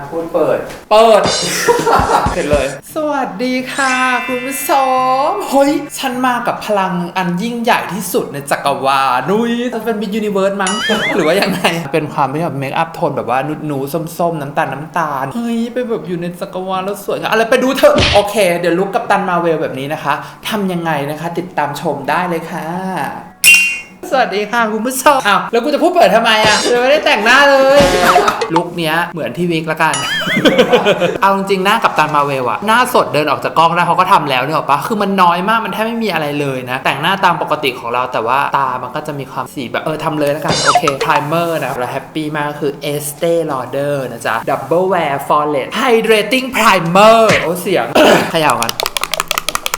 อะพูดเปิด เปิด เสร็จเลย สวัสดีค่ะคุณผู้ชมเฮ้ย ฉันมากับพลังอันยิ่งใหญ่ที่สุดในจักรวาลนุ้ยจะเป็นบิยูนิเวิร์สมั้ง หรือว่ายังไง เป็นความที่แบบเมคอัพโทนแบบว่านุดหนูส้มๆ น้ำตาลน้ำตาล เฮ้ย ไปแบบอยู่ในจักรวาลแล้วสวยงามอะไรไปดูเถอะ โอเค เดี๋ยวลุกกับตันมาเวลแบบนี้นะคะทำยังไงนะคะ ติดตามชมได้เลยค่ะ สวัสดีค่ะคุณผู้ชมอ้าวแล้วกูจะพูดเปิดทำไมอะยังไม่ได้แต่งหน้าเลยลุคเนี้ยเหมือนที่วิกละกัน เอาจริงๆหน้ากับตันมาเวลอะหน้าสดเดินออกจากกล้องได้เขาก็ทำแล้วเนี่ยหรอปะคือมันน้อยมากมันแทบไม่มีอะไรเลยนะ แต่งหน้าตามปกติของเราแต่ว่าตามันก็จะมีความสีแบบเออทำเลยละกัน โอเคไพรเมอร์นะเราแฮปปี้มากคือ Estee Lauder นะจ๊ะ Double Wear Flawless Hydrating Primer โอ้เสียงขย่ากัน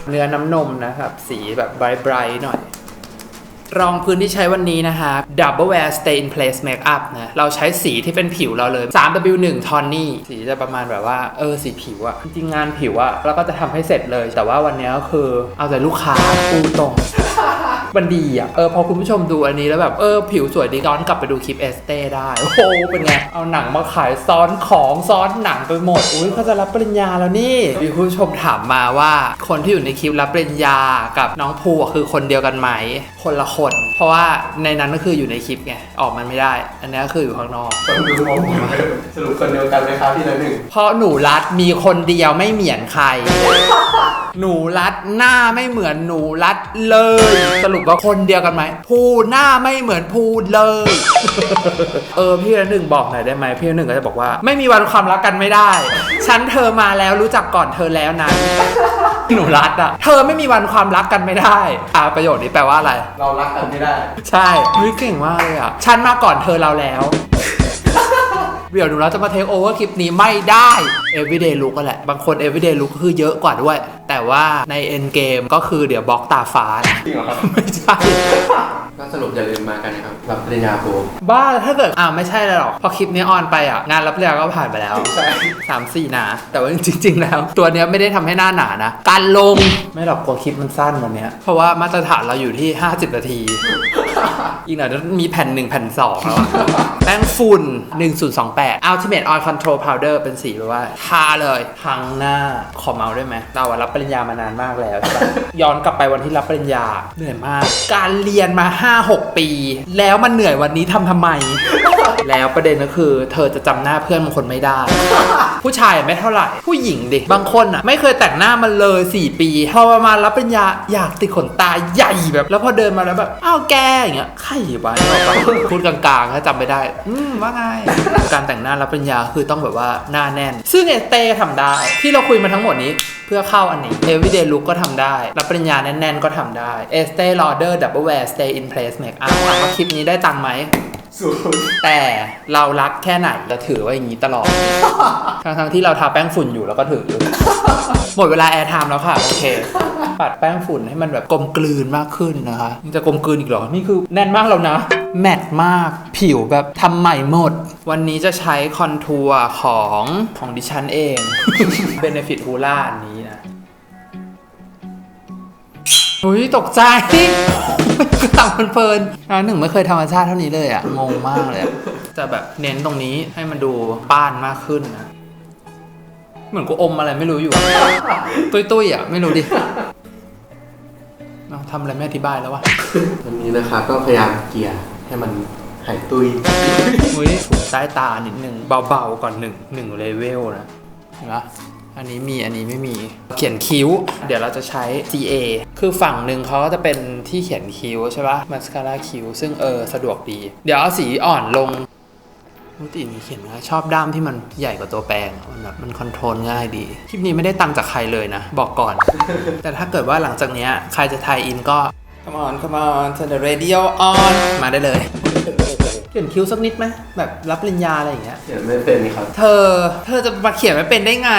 เนื้อน้ำนมนะครับ สีแบบไบรท์ๆหน่อย รองพื้นที่ใช้วันนี้นะคะ Double Wear Stay in Place Makeup นะ เราใช้สีที่เป็นผิวเราเลย 3W1 Tony สีจะประมาณแบบว่า เออ สีผิวอะจริงงานผิวอะเราก็จะทำให้เสร็จเลย แต่ว่าวันนี้ก็คือเอาแต่ลูกค้าปูตรง มันดีอะ เออพอคุณผู้ชมดูอันนี้แล้วแบบ เออ ผิวสวยดีย้อนกลับไปดูคลิปเอสเต้ได้ โอ้โหเป็นไง เอาหนังมาขายซ้อนของซ้อนหนังไปหมด อุ้ยเขาจะรับปริญญาแล้วนี่มีคุณผู้ชมถามมาว่าคนที่อยู่ในคลิปรับปริญญากับน้องภูอะคือคนเดียวกันไหม คนละคน เพราะว่าในนั้นก็คืออยู่ในคลิปไงออกมันไม่ได้ อันนี้ก็คืออยู่ข้างนอกคนดูมองผมสรุปคนเดียวกันไหมครับพี่ละหนึ่งเพราะหนูรัดมีคนเดียวไม่เหมือนใคร หนูรัดหน้าไม่เหมือนหนูรัดเลย สรุปว่าคนเดียวกันไหมภูหน้าไม่เหมือนภูเลย เออพี่ละหนึ่งบอกหน่อยได้ไหมพี่ละหนึ่งก็จะบอกว่า ไม่มีวันความรักกันไม่ได้ ฉันเธอมาแล้วรู้จักก่อนเธอแล้วนะ หนูรัดอะเธอไม่มีวันความรักกันไม่ได้ อ่าประโยคนี้แปลว่าอะไร เรารักกันไม่ได้ ใช่เฮ้ยเก่งมากเลยอะ ฉันมาก่อนเธอเราแล้ว เดี๋ยวหนูเราจะมาเทคโอเวอร์คลิปนี้ไม่ได้ everyday look ก็แหละ บางคน everyday look ก็คือเยอะกว่าด้วย แต่ว่าใน end game ก็คือเดี๋ยวบล็อกตาฟ้านะจริงเหรอครับไม่ใช่ ก็สรุปอย่าลืมมากันนะครับรับปริญญาโทบ้าถ้าเกิดอ่าไม่ใช่เลยหรอกพอคลิปนี้ออนไปอะงานรับเรียนก็ผ่านไปแล้วใช่สามสี่หนา แต่ว่าจริง ๆ แล้ว ตัวเนี้ยไม่ได้ทำให้หน้าหนานะ การลงไม่หรอกกลัวคลิปมันสั้นวันเนี้ยเพราะว่ามาตรฐานเราอยู่ที่ 50 นาที อีกหน่อยจะมีแผ่น1แผ่น2แล้วอะแป้งฝุ่น 1028 Ultimate Oil Control Powder เป็นสีแบบว่าทาเลยทั้งหน้าขอเมาส์ได้ไหมเราอะรับปริญญามานานมากแล้วใช่ปะย้อนกลับไปวันที่รับปริญญาเหนื่อยมาก การเรียนมา5-6 ปี แล้วมันเหนื่อยวันนี้ทำทำไม แล้วประเด็นก็คือ เธอจะจำหน้าเพื่อนบางคนไม่ได้ ผู้ชายไม่เท่าไหร่ ผู้หญิงดิ บางคนอะ ไม่เคยแต่งหน้ามันเลย 4 ปี พอประมาณรับปริญญาอยากติดขนตาใหญ่แบบ แล้วพอเดินมาแล้วแบบ อ้าวแกอย่างเงี้ยใครวะเอาไปพูดกลางๆถ้าจำไม่ได้ อืมว่าไง การแต่งหน้ารับปริญญาคือต้องแบบว่าหน้าแน่น ซึ่งเอสเต้ทำได้ ที่เราคุยมาทั้งหมดนี้เพื่อเข้าอันนี้ everyday look ก็ทำได้ รับปริญญาแน่นๆก็ทำได้ Estee Lauder Double Wear Stay in Place Makeup ถามว่าคลิปนี้ได้ตังค์ไหม ศูนย์แต่เรารักแค่ไหนเราถือไว้อย่างนี้ตลอด ทั้งทั้งๆที่เราทาแป้งฝุ่นอยู่แล้วก็ถืออยู่หมดเวลาแอร์ไทม์แล้วค่ะ โอเค ปัดแป้งฝุ่นให้มันแบบกลมกลืนมากขึ้นนะคะยังจะกลมกลืนอีกเหรอ นี่คือแน่นมากแล้วนะ แมตต์มาก ผิวแบบทำใหม่หมด วันนี้จะใช้คอนทัวร์ของของดิฉันเอง Benefit Hoola อันนี้นะ อุ้ยตกใจก็ต่างเพลินๆอะหนึ่งไม่เคยธรรมชาติเท่านี้เลยอะงงมากเลยอะจะแบบเน้นตรงนี้ให้มันดูป้านมากขึ้นนะเหมือนกูอมอะไรไม่รู้อยู่ ตุ้ยๆอะไม่รู้ดิเอาทำอะไรไม่อธิบายแล้ววะวันนี้นะครับก็พยายามเกลี่ยให้มันหายตุยอุ้ยถูใต้ตานิดนึงเบาๆก่อนหนึ่งหนึ่งเลเวลนะเห็นปะ อันนี้มีอันนี้ไม่มีเขียนคิ้ว เดี๋ยวเราจะใช้ CA คือฝั่งหนึ่งเขาก็จะเป็นที่เขียนคิ้วใช่ปะมาสคาร่าคิ้ว ซึ่งเออสะดวกดี เดี๋ยวเอาสีอ่อนลงมุตินี้เขียนง่ายชอบด้ามที่มันใหญ่กว่าตัวแปรงอะมันแบบมันคอนโทรลง่ายดี คลิปนี้ไม่ได้ตังค์จากใครเลยนะ บอกก่อน แต่ถ้าเกิดว่าหลังจากเนี้ยใครจะทายอินก็ come on come on turn the radio on มาได้เลย เขียนคิ้วสักนิดไหมแบบรับปริญญาอะไรอย่างเงี้ย เขียนไม่เป็นนี่ครับ เธอ เธอจะมาเขียนไม่เป็นได้ไง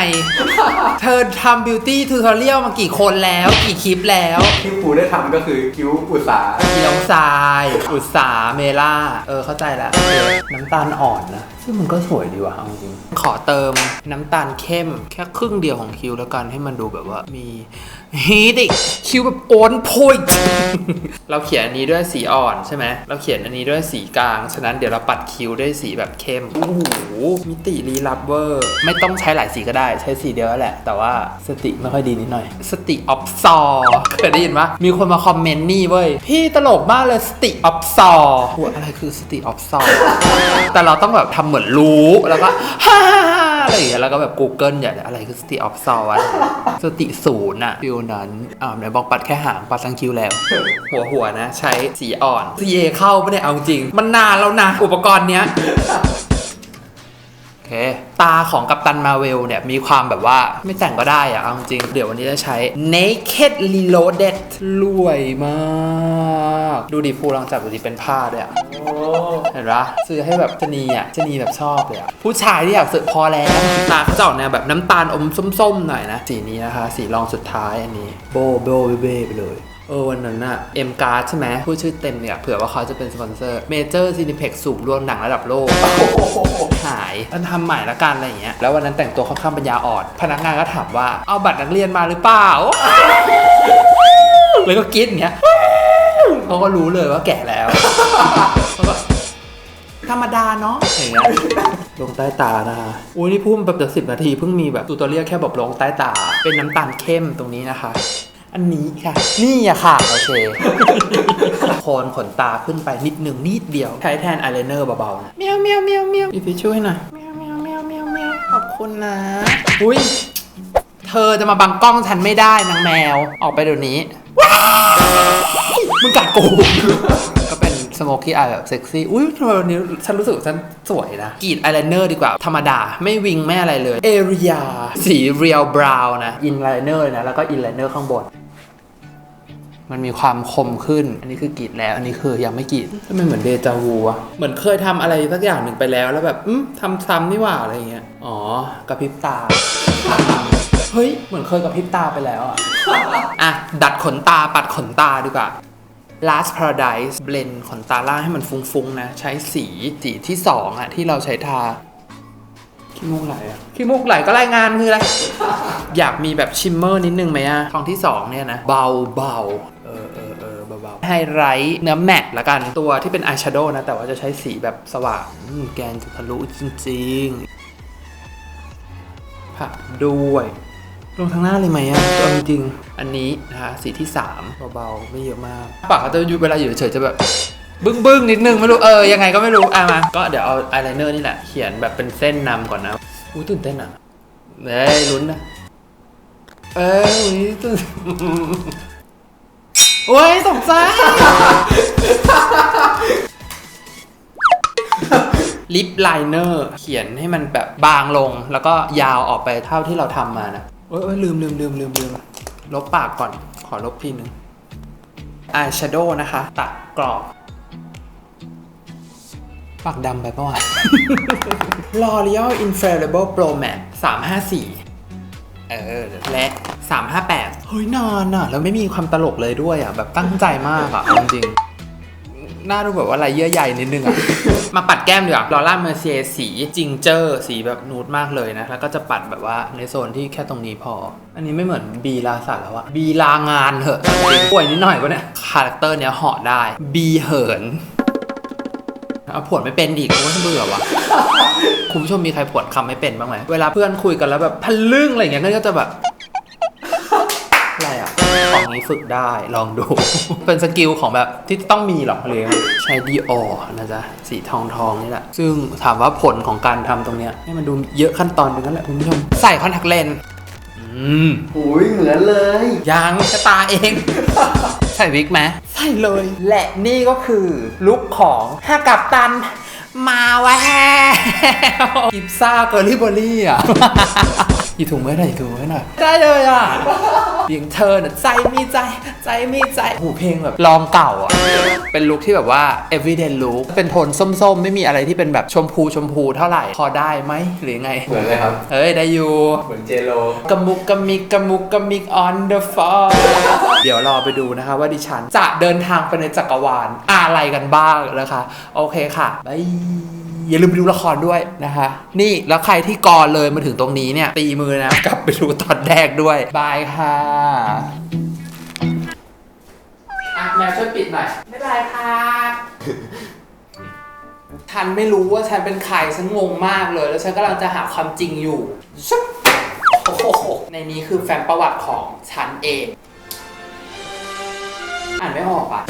เธอทำบิวตี้ทูทอเรียลมากี่คนแล้ว กี่คลิปแล้วที่ครูได้ทำก็คือคิ้วอุตสาหเลียงทราย อุตสาเมล่า เออเข้าใจแล้วเออน้ำตาลอ่อนนะ ซึ่งมันก็สวยดีว่ะเอาจริง ขอเติมน้ำตาลเข้ม แค่ครึ่งเดียวของคิ้วแล้วกันให้มันดูแบบว่ามีฮีทอีกคิ้วแบบโอนโพยเราเขียนอันนี้ด้วยสีอ่อนใช่ไหมเราเขียนอันนี้ด้วยสีกลาง ฉะนั้นเดี๋ยวเราปัดคิ้วด้วยสีแบบเข้มโอ้โหมิติลีลับเวอร์ ไม่ต้องใช้หลายสีก็ได้ใช้สีเดียวแหละ แต่ว่าสติไม่ค่อยดีนิดหน่อย สติออฟซอเคยได้ยินปะมีคนมาคอมเมนต์นี่เว้ยพี่ตลกมากเลยสติออฟซอหัวอะไรคือสติออฟซอแต่เราต้องแบบทำเหมือนรู้ แล้วก็ฮ่าอะไรอย่างเงี้ยแล้วก็แบบ Google อย่าอะไรคือสติออฟซอวะสติศูนย์อะฟิวนั้นอ่าไหนบอกปัดแค่หางปัดทั้งคิ้วแล้ว หัวหัวนะ ใช้สีอ่อน CA เข้าปะเนี่ยเอาจริง มันนานแล้วนะ อุปกรณ์เนี้ย ตาของกัปตันมาเวลเนี่ย มีความแบบว่าไม่แต่งก็ได้อะเอาจริง เดี๋ยววันนี้จะใช้ naked reloaded รวยมาก ดูดิพูลองจับดูดิเป็นผ้าด้วยอะเห็นปะซื้อให้แบบชะนีอะชะนีแบบชอบเลยอะผู้ชายที่อยากซื้อพอแล้วตาเขาจะออกแนวแบบน้ำตาลอมส้มๆหน่อยนะ สีนี้นะคะ สีรองสุดท้ายอันนี้ โบโบเบ้เบ้ไปเลย เออวันนั้นอะเอ็มการ์ดใช่ไหมพูดชื่อเต็มเนี่ยเผื่อว่าเขาจะเป็นสปอนเซอร์เมเจอร์ซีนิเพ็กสูบรวมหนังระดับโลกหายมันทำใหม่ละกันอะไรอย่างเงี้ยแล้ววันนั้นแต่งตัวค่อนข้างปัญญาอ่อนพนักงานก็ถามว่าเอาบัตรนักเรียนมาหรือเปล่าเลยก็คิดเงี้ยเขาก็รู้เลยว่าแก่แล้วเขาก็ธรรมดาเนาะอย่างเงี้ยลงใต้ตานะคะอุ้ยนี่พูดมแบบสิบนาทีเพิ่งมีแบบตูตัวเรียกแค่แบบลงใต้ตา เป็นน้ำตาลเข้มตรงนี้นะคะ อันนี้ค่ะ นี่อะค่ะ โอเค โคนขนตาขึ้นไปนิดหนึ่งนิดเดียว ใช้แทนอายไลเนอร์เบาๆนะเมียวเมียวเมียวเมียวอีพีช่วยหน่อยเมียวเมียวเมียวเมียวเมียวขอบคุณนะ อุ้ยเธอจะมาบังกล้องฉันไม่ได้นางแมว ออกไปเดี๋ยวนี้ มึงกัดกู ก็เป็นสโมกี้อายแบบเซ็กซี่ อุ้ยทำไมวันนี้ฉันรู้สึกว่าฉันสวยนะกรีดอายไลเนอร์ดีกว่า ธรรมดา ไม่วิง ไม่อะไรเลย เอเรีย สีเรียลบราวน์นะ อินไลเนอร์นะ แล้วก็อินไลเนอร์ข้างบน มันมีความคมขึ้น อันนี้คือกรีดแล้ว อันนี้คือยังไม่กรีดทำไมเหมือนเดจาวูอะเหมือนเคยทำอะไรสักอย่างหนึ่งไปแล้ว แล้วแบบอืมทำซ้ำนี่หว่าอะไรอย่างเงี้ย อ๋อกระพริบตา เฮ้ย เหมือนเคยกระพริบตาไปแล้วอะอะ ดัดขนตา ปัดขนตาดีกว่า Last Paradise เบลนขนตาล่างให้มันฟุ้งๆนะ ใช้สีสีที่สองอะที่เราใช้ทาขี้มูกไหลอะขี้มูกไหลก็รายงานคืออะไร อยากมีแบบชิมเมอร์นิดนึงไหมอะทองที่สองเนี่ยนะ เบาเบาๆเออเออเออเบาๆไฮไลท์เนื้อแมตต์ละกันตัวที่เป็นอายแชโดว์นะ แต่ว่าจะใช้สีแบบสว่างอืมแกนจะทะลุจริงๆผักด้วยลงทางหน้าเลยไหมอะเอาจริงๆอันนี้นะคะสีที่ 3 เบาๆ ไม่เยอะมากปากเขาจะอยู่เวลาอยู่เฉยๆจะแบบ บึ้งบึ้งๆนิดนึง ไม่รู้ เออ ยังไงก็ไม่รู้ อะมา ก็เดี๋ยวเอาอายไลเนอร์นี่แหละ เขียนแบบเป็นเส้นนำก่อนนะอุ้ตื่นเต้นอะเอ้ยลุ้นนะ เอ้ยอุ้ยตื่น โอ้ยตกใจลิปไลเนอร์เขียนให้มันแบบบางลง แล้วก็ยาวออกไปเท่าที่เราทำมานะโอ้ยโอ้ยลืมลืมลืมลืมลืมลบปากก่อนขอลบทีนึงอายแชโดว์นะคะ ตัดกรอบปากดำไปปะวะ L'Oreal Infallible Pro Matte 354 เออ และ 358 เฮ้ยนานอะ แล้วไม่มีความตลกเลยด้วยอะ แบบตั้งใจมากอะเอาจริงๆหน้าดูแบบว่าอะไรเยื่อใยนิดนึงอะ มาปัดแก้มดีกว่าลอร่าเมอร์เซียสีจิงเจอร์สีแบบนูดมากเลยนะ แล้วก็จะปัดแบบว่าในโซนที่แค่ตรงนี้พอ อันนี้ไม่เหมือนบีลาสัตว์แล้วอะบีลางานเหอะจริงป่วยนิดหน่อยปะเนี่ยคาแรคเตอร์เนี้ยเหาะได้บีเหินเอาผวนไม่เป็นอีกโอ้ยเบื่อว่ะ คุณผู้ชมมีใครผวนคำไม่เป็นบ้างไหมเวลาเพื่อนคุยกันแล้วแบบพันลึ่งอะไรอย่างเงี้ยก็จะแบบอะไรอะของนี้ฝึกได้ลองดู เป็นสกิลของแบบที่ต้องมีหรอกเลยงใช้ดีออนะจ๊ะ สีทองทองนี่แหละ ซึ่งถามว่าผลของการทำตรงเนี้ยให้มันดูเยอะขั้นตอนนึงนั่นแหละคุณผู้ชม ใส่คอนแทคเลนส์อืมหุยเหมือนเลย ยังกระตาเอง ใส่วิกไหมใส่เลย และนี่ก็คือลุคของฮากับตัน มาแล้วกิฟซ่าเกอร์ลี่เบอรี่อะ หยีถุงไว้หน่อยหยีถุงไว้หน่อยได้เลยอะเพียงเธอน่ะใจมีใจ ใจมีใจโอ้โหเพลงแบบลองเก่าอะ เป็นลุคที่แบบว่า everyday look เป็นโทนส้มๆ ไม่มีอะไรที่เป็นแบบชมพูชมพูเท่าไหร่ พอได้ไหมหรือไง เหมือนเลยครับ เฮ้ย ได้อยู่ เหมือนเจโลกะมุกกะมิกกะมุกกะมิก on the floor เดี๋ยวรอไปดูนะคะว่าดิฉันจะเดินทางไปในจักรวาลอะไรกันบ้างนะคะ โอเคค่ะบาย อย่าลืมไปดูละครด้วยนะคะ นี่แล้วใครที่กอเลยมาถึงตรงนี้เนี่ย ตีมือนะ กลับไปดูตอนแรกด้วย บายค่ะอะแมวช่วยปิดหน่อยไม่เป็นไรค่ะฉันไม่รู้ว่าฉันเป็นใครฉันงงมากเลย แล้วฉันกำลังจะหาความจริงอยู่ชุบโอ้โหในนี้คือแฟ้มประวัติของฉันเอง อ่านไม่ออกอะ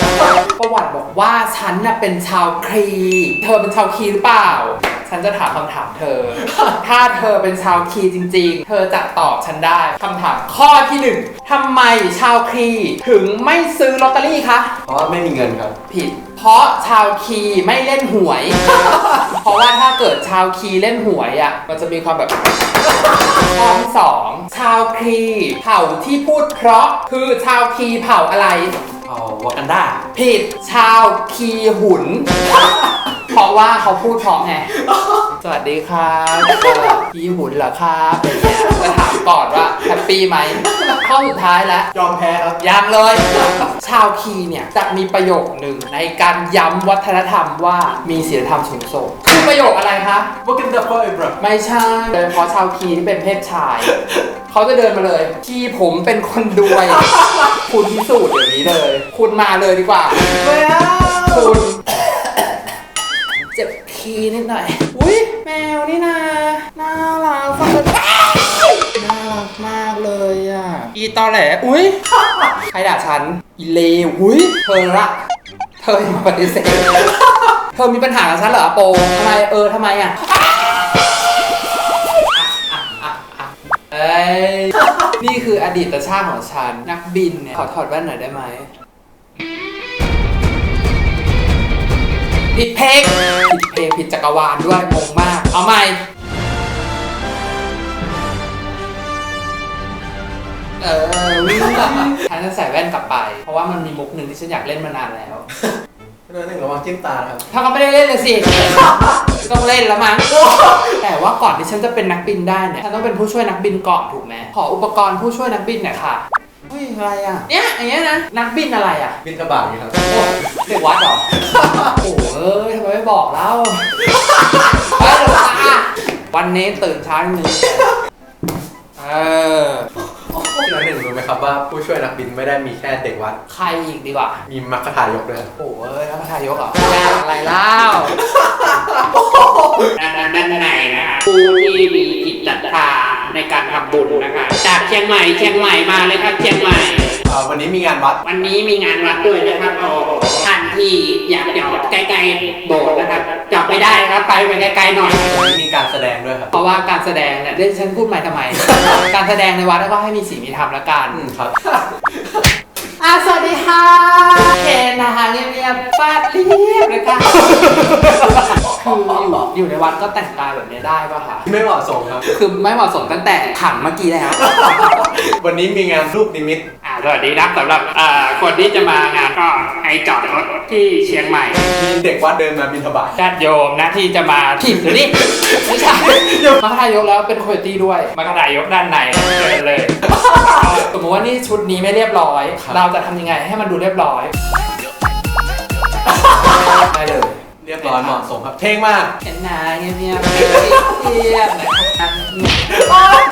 ประวัติบอกว่าฉันน่ะเป็นชาวครี เธอเป็นชาวครีหรือเปล่า ฉันจะถามคำถามเธอ ถ้าเธอเป็นชาวครีจริง ๆ เธอจะตอบฉันได้คำถามข้อที่หนึ่งทำไมชาวครีถึงไม่ซื้อลอตเตอรี่คะ เพราะว่าไม่มีเงินครับ ผิด เพราะชาวคีไม่เล่นหวย เพราะว่าถ้าเกิดชาวคีเล่นหวยอะ มันจะมีความแบบ ข้อที่สองชาวคีเผ่าที่พูดเพราะคือชาวคีเผ่าอะไรเอาวากันดาผิดชาวคีหุน เพราะว่าเขาพูดเพราะไง สวัสดีครับเอ่อคีหุนเหรอครับอะไรเงี้ยจะถามก่อนว่าแฮปปี้ไหมข้อสุดท้ายแล้ว ยอมแพ้ครับ ยังเลย ชาวคีเนี่ยจะมีประโยคหนึ่งในการย้ำวัฒนธรรมว่ามีศีลธรรมสูงส่งคือประโยคอะไรคะวากันด้า forever ไม่ใช่โดยเฉพาะชาวคีที่เป็นเพศชาย เขาจะเดินมาเลย ที่ผมเป็นคนรวย คุณพิสูจน์เดี๋ยวนี้เลย คุณมาเลยดีกว่า ไม่เอา คุณเจ็บ คีนิดหน่อย อุ้ยแมวนี่นาน่ารักฟังเลยน่ารักมากเลยอะ อีตอแหล อุ้ยใครด่าฉัน อีเลวอุ้ยเธอละ เธออย่ามาปฏิเสธเธอมีปัญหากับฉันเหรอโปทำไมเออทำไมอะเอ้ยนี่คืออดีตชาติของฉัน นักบินเนี่ย ขอถอดแว่นหน่อยได้ไหมผิดเพลงผิดเพลงผิดจั กรวาลด้วยงงมาก เอาใหม่ เออวิ่งฉันจะใส่แว่นกลับไป เพราะว่ามันมีมุกหนึ่งที่ฉันอยากเล่นมานานแล้ว เรื่องหนึ่งระวังจิ้มตานะครับ ถ้าเขาไม่ได้เล่นเลยสิ ต้องเล่นแล้วมั้ง แต่ว่าก่อนที่ฉันจะเป็นนักบินได้เนี่ย ฉันต้องเป็นผู้ช่วยนักบินก่อนถูกไหม ขออุปกรณ์ผู้ช่วยนักบินหน่อยค่ะเฮ้ยอะไรอะ เนี่ยอย่างเงี้ยนะนักบินอะไรอะบินกระบาดนี่ครับโอ้เด็กวัดเหรอโอ้เอ้ยทำไมไม่บอกเล่าไปเดี๋ยวมาวันนี้ตื่นเช้านิดนึงเออที่นั้นหนึ่งรู้ไหมครับว่าผู้ช่วยนักบินไม่ได้มีแค่เด็กวัด ใครอีกดีกว่า มีมัคคทายกด้วยโอ้เอ้ยแล้วพระทายกเหรออะไรเล่าด้านด้านในนะคะผู้ที่มีจิตศรัทธา ในการทำบุญนะคะ จากเชียงใหม่เชียงใหม่มาเลยครับเชียงใหม่อ่าวันนี้มีงานวัด วันนี้มีงานวัดด้วยนะครับโอ้โหท่านที่อยากจอดใกล้ๆโบสถ์นะครับจอดไม่ได้ครับ ไปไปไกลๆหน่อยวันนี้มีการแสดงด้วยครับ เพราะว่าการแสดงเนี่ยเดี๋ยวฉันพูดใหม่ทำไม การแสดงในวัดก็ให้มีสีมีธรรมละกัน อืมครับ อะสวัสดีค่ะเคนนะคะเงียบๆฟาดเรียบเลยค่ะคืออยู่อยู่ในวัดก็แต่งกายแบบนี้ได้ป่ะคะไม่เหมาะสมครับ คือไม่เหมาะสมตั้งแต่ขังเมื่อกี้แล้ว วันนี้มีงานลูกนิมิตอ่าสวัสดีครับสำหรับเอ่อคนที่จะมางานก็ให้จอดรถที่เชียงใหม่มีเด็กวัดเดินมาบินทบาทญาติโยมนะที่จะมาผิดหรือนี่ไม่ใช่มาทายกแล้วเป็นโคโยตี้ด้วยมากระดายกด้านในเชิญเลยสมมติว่านี่ชุดนี้ไม่เรียบร้อยครับเราจะทำยังไงให้มันดูเรียบร้อย ได้เลย เรียบร้อยเหมาะสมครับ เท่งมาก เห็นหนาเงียบๆเรียบๆนะครับ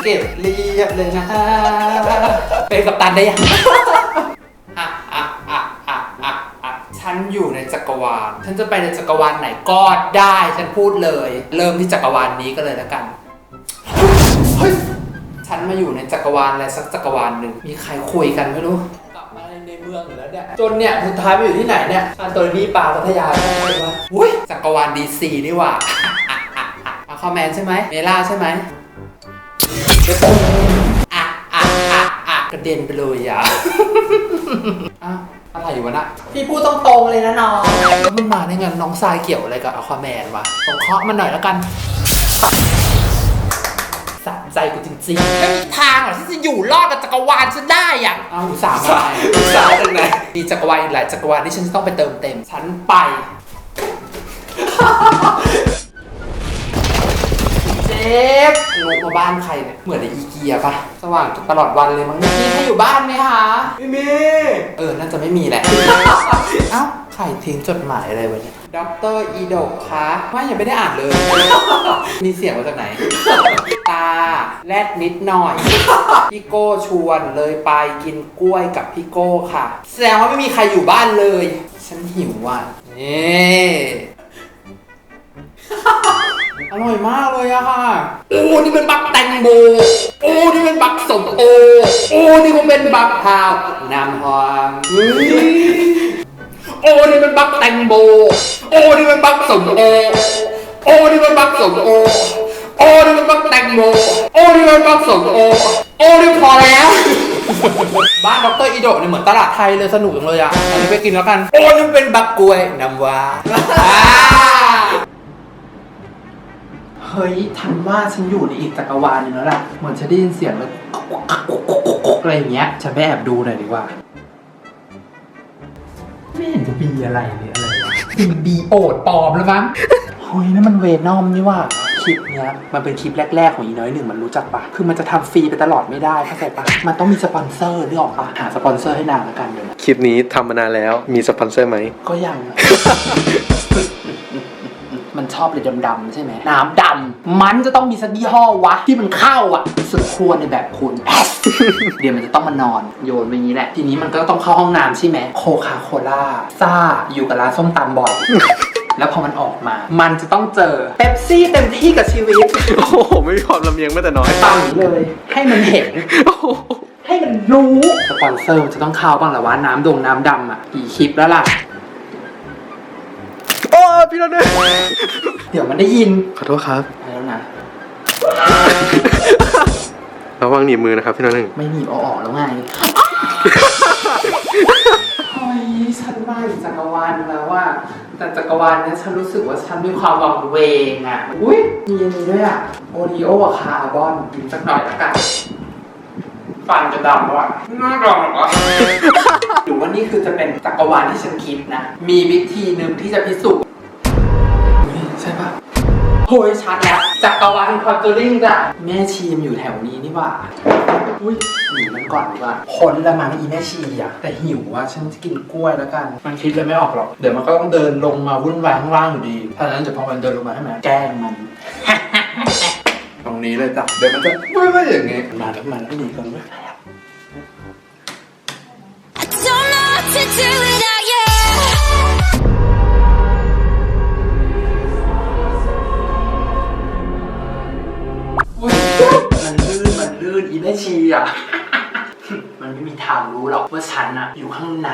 เก็บเรียบเลยนะ เป็นกัปตันได้ยังอะอะอะอะอะอะฉันอยู่ในจักรวาล ฉันจะไปในจักรวาลไหนก็ได้ ฉันพูดเลย เริ่มที่จักรวาลนี้ก็เลยแล้วกันเฮ้ยฉันมาอยู่ในจักรวาลอะไรสักจักรวาลหนึ่ง มีใครคุยกันไม่รู้กลับ มาในเมืองอยู่แล้วเนี่ย จนเนี่ยสุดท้ายไปอยู่ที่ไหนเนี่ยอันโตนีปาพัทยาใช่ไหมอุ้ยจักรวาลดีซีนี่หว่าอะคอมแมนใช่ไหมเมล่าใช่ไหมอะอะอะอะกระเด็นไปเลยอะอ้าวอะไรอยู่วะน่ะพี่พูดตรงๆเลยนะน้องแล้วมันมาในงานน้องทรายเกี่ยวอะไรกับอะคอแมนวะผมเคาะมันหน่อยแล้วกันสะ ใจกูจริงๆไม่มีทางหรอกที่จะอยู่รอดกับจักรวาลฉันได้อะเอาอุตส่าห์มาอุตส่าห์จากไหนมีจักรวาลอีกหลายจักรวาลที่ฉันจะต้องไปเติมเต็ม ฉันไป เจ๊บลงมาบ้านใครเนี่ย เหมือนในอีเกียปะสว่างตลอดวันเลยมั้งเนี่ยพี่ให้อยู่บ้านไหมคะ ไม่มี เออ น่าจะไม่มีแหละ เอ้า ใครทิ้งจดหมายอะไรไว้เนี่ย ด็อกเตอร์อีโดกคะว่ายังไม่ได้อ่านเลย มีเสียงมาจากไหน ตา แลดนิดหน่อย พี่โก้ชวนเลยไปกินกล้วยกับพี่โก้ค่ะ แสดงว่าไม่มีใครอยู่บ้านเลย ฉันหิวอะนี่อร่อยมากเลยอะค่ะ โอ้ นี่เป็นบักแตงโม โอ้ นี่เป็นบักสมโอ โอ้ นี่มันเป็นบักพร้าวน้ำหอมอุ๊ย โอ้นี่เป็นบักแตงโมโอ้นี่เป็นบักสมโอโอ้นี่เป็นบักสมโอโอ้นี่เป็นบักแตงโมโอ้นี่เป็นบักสมโอโอ้นี่พอแล้วบ้านดรอีโดะเนี่ยเหมือนตลาดไทยเลยสนุกจังเลยอะอันนี้ไปกินแล้วกัน โอ้นี่มันเป็นบักกล้วยน้ำว้าเฮ้ยทันว่าฉันอยู่ในอีกจักรวาลหนึงแล้วล่ะ เหมือนฉันได้ยินเสียงเลยอะไรอย่างเงี้ย ฉันไปแอบดูหน่อยดีกว่า ไม่เห็นจะมีอะไรเลยอะไรวะมีบีโอดปลอมแล้วมั้งเฮ้ยนั่นมันเวนอมนี่ว่าคลิปเนี้ยมันเป็นคลิปแรก ๆ ของอีน้อยหนึ่งมันรู้จักปะคือมันจะทำฟรีไปตลอดไม่ได้เข้าใจปะมันต้องมีสปอนเซอร์นึกออกปะหาสปอนเซอร์ให้นางแล้วกันเดี๋ยวคลิปนี้ทำมานานแล้วมีสปอนเซอร์ไหมก็ยัง มันชอบเลยดำๆใช่ไหมน้ำดำมันจะต้องมีสักยี่ห้อวะที่มันเข้าอะสุดควรในแบบคุณ เดี๋ยวมันจะต้องมานอนโยนไปอย่างนี้แหละ ทีนี้มันก็ต้องเข้าห้องน้ำใช่ไหมโคคาโคล่าซ่าอยู่กับร้านส้มตำบ่อยแล้วพอมันออกมา มันจะต้องเจอเป๊ปซี่เต็มที่กับชีวิต โอ้โห ไม่มีความลำเอียงแม้แต่น้อยปังเลย ให้มันเห็น ให้มันรู้ สปอนเซอร์มันจะต้องเข้าบ้างแหละว่าน้ำดงน้ำดำอะกี่คลิปแล้วล่ะโอ้ พี่เราเนี่ยเดี๋ยวมันได้ยินขอโทษครับไปแล้วนะ ระวังหนีบมือนะครับพี่น้องหนึ่งไม่หนีบเอาออกแล้วไงเฮ้ยฉันมาอีกจักรวาลแล้วว่า แต่จักรวาลเนี้ยฉันรู้สึกว่าฉันมีความวังเวงอะ อุ้ยมีอันนี้ด้วยอะโอรีโออะคาร์บอนกินสักหน่อยละกันฟันจะดำแล้วอะน่าดำหรอหรือว่านี่คือจะเป็นจักรวาลที่ฉันคิดนะ มีวิธีหนึ่งที่จะพิสูจน์อุ๊ย ใช่ปะโอ้ยชัดแล้วจักรวาลคอนเจอริงจ้ะแม่ชีมอยู่แถวนี้นี่หว่าอุ้ยหนีมันก่อนดีกว่าพ้นละมั้งอีแม่ชีอะแต่หิวว่าฉันจะกินกล้วยแล้วกัน มันคิดเลยไม่ออกหรอก เดี๋ยวมันก็ต้องเดินลงมาวุ่นวายข้างล่างอยู่ดีเพรานั้นเดี๋ยวพอมันเดินลงมาให้มันแกล้งมันตรงนี้เลยจ้ะเดี๋ยวมันจะไม่ไม่อย่างงี้มาแล้วมาแล้วหนีก่อนไหม Don't know what to do ม่ชีอะ มันไม่มีทางรู้หรอกว่าฉันอะอยู่ข้างใน